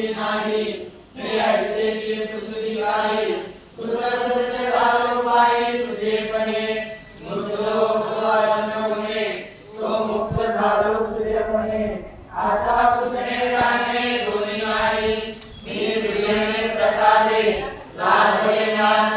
की नाही हे ऐसे की तुझी काही तुझं पुण्य भाव पायी, तुझे पणे मृत्यू भगवान गुणे तो मुक्त झालो तुझेपणे आता पुसणे जाणे दोन्ही आहे मी तुझे प्रसादे, राधे ज्ञान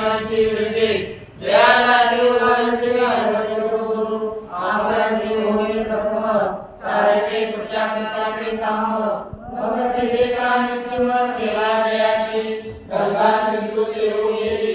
अंतरिक्षाची विरजे ज्याला देव घालते आनंद करू आम्हाची ब्रह्म सारेचे कृत्याकृताचे काम मग तुझे काम शिव सेवा जयाची गंगा सिंधू सेवू गेली